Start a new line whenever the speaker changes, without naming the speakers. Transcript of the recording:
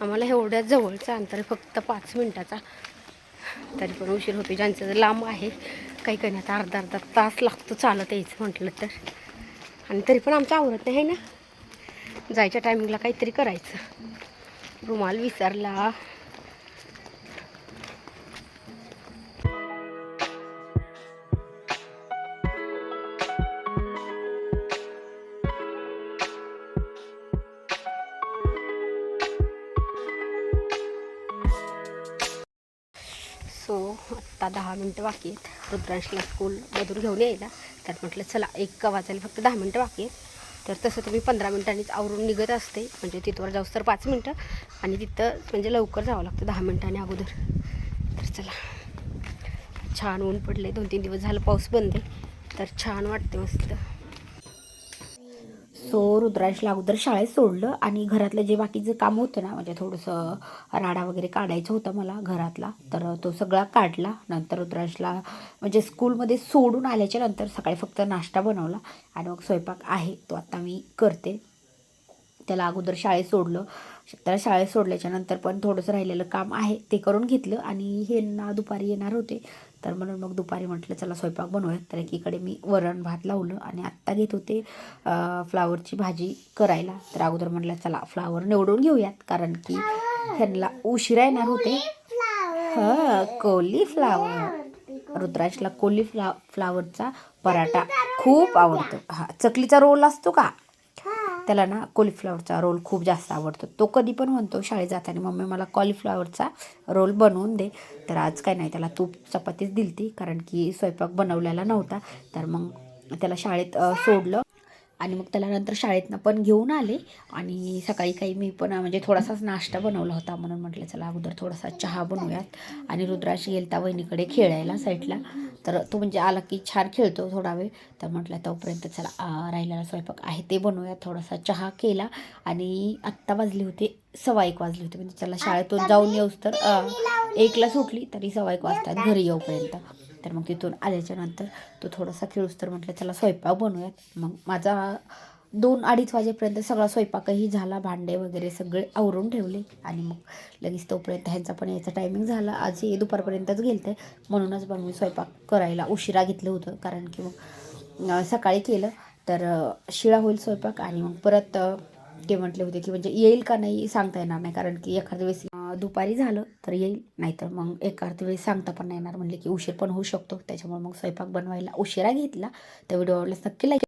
आम्हाला एवढ्या जवळचं अंतर फक्त पाच मिनटाचा. तरी पण उशीर होतो ज्यांचं लांब आहे काही काही आता अर्धा अर्धा तास लागतो चालत यायचं म्हटलं तर. आणि तरी पण आमचं आवरत नाही आहे ना? जायच्या टायमिंगला काहीतरी करायचं. रुमाल विसरला. सो आत्ता दहा मिनटं बाकी आहेत. रुद्रांशला स्कूलमधून घेऊन यायला. तर म्हटलं चला एक वाजायला फक्त दहा मिनटं बाकी आहेत. तर तसं तुम्ही पंधरा मिनटांनीच आवरून निघत असते. म्हणजे तिथवर जाऊस तर पाच मिनटं. आणि तिथं म्हणजे लवकर जावं लागतं दहा मिनटांनी अगोदर. तर चला. छान ऊन पडले दोन तीन दिवस झालं पाऊस बंद आहे. तर छान वाटते मस्त. सो रुद्राशला अगोदर शाळेत सोडलं आणि घरातलं जे बाकीचं काम होतं ना म्हणजे थोडंसं राडा वगैरे काढायचं होतं मला घरातला तर तो सगळा काढला. नंतर रुद्राशला म्हणजे स्कूलमध्ये सोडून आल्याच्यानंतर सकाळी फक्त नाश्ता बनवला आणि मग स्वयंपाक आहे तो आता मी करते. त्याला अगोदर शाळेत सोडलं. त्याला शाळेत सोडल्याच्या नंतर पण थोडंसं राहिलेलं काम आहे ते करून घेतलं आणि हे ना दुपारी येणार होते. तर म्हणून मग दुपारी म्हटलं चला स्वयंपाक बनवूयात. तर एकीकडे मी वरण भात लावलं आणि आत्ता घेत होते फ्लावरची भाजी करायला. तर अगोदर म्हटलं चला फ्लावर निवडून घेऊयात. कारण की ह्यांना उशिरा येणार होते. हा कोली फ्लावर रुद्राजला कोली फ्ला फ्लावरचा पराठा खूप आवडतो. हा चकलीचा रोल असतो का? त्याला ना कॉलीफ्लॉवरचा रोल खूप जास्त आवडतो. तो कधी पण म्हणतो शाळेत जाताना मम्मी मला कॉलीफ्लॉवरचा रोल बनवून दे. तर आज काय नाही त्याला तूप चपातीच दिलती कारण की स्वयंपाक बनवलेला नव्हता. तर मग त्याला शाळेत सोडलं. आणि मग त्याला नंतर शाळेतनं पण घेऊन आले. आणि सकाळी काही मी पण म्हणजे थोडासाच नाश्ता बनवला होता म्हणून म्हटलं चला अगोदर थोडासा चहा बनवूयात. आणि रुद्राशी गेलता वहिनीकडे खेळायला साईडला. तर तो म्हणजे आला की छान खेळतो थोडा वेळ. तर म्हटलं तोपर्यंत चला राहिलेला स्वयंपाक आहे ते बनवूयात. थोडासा चहा केला आणि आत्ता वाजली होती सव्वा एक वाजली होती. म्हणजे त्याला शाळेतून जाऊन येऊस तर एकला सुटली तरी सव्वा एक वाजतात घरी येऊपर्यंत. तर मग तिथून आल्याच्यानंतर तो थोडासा खेळूस तर म्हटलं चला स्वयंपाक बनवूयात. मग माझा दोन अडीच वाजेपर्यंत सगळा स्वयंपाकही झाला भांडे वगैरे सगळे आवरून ठेवले आणि मग लगेच तोपर्यंत ह्यांचा पण यायचा टायमिंग झाला. आज हे दुपारपर्यंतच गेलते. म्हणूनच मग मी स्वयंपाक करायला उशिरा घेतलं होतं. कारण की मग सकाळी केलं तर शिळा होईल स्वयंपाक आणि मग परत ते म्हटले होते की म्हणजे येईल का नाही सांगता येणार नाही. कारण की एखाद्या वेळेस दुपारी झालं तर येईल. नाहीतर मग एखाद वेळी सांगता पण नाही येणार. म्हणले की उशीर पण होऊ शकतो. त्याच्यामुळे मग स्वयंपाक बनवायला उशिरा घेतला. त्या व्हिडिओ आवडल्यास नक्की लाईक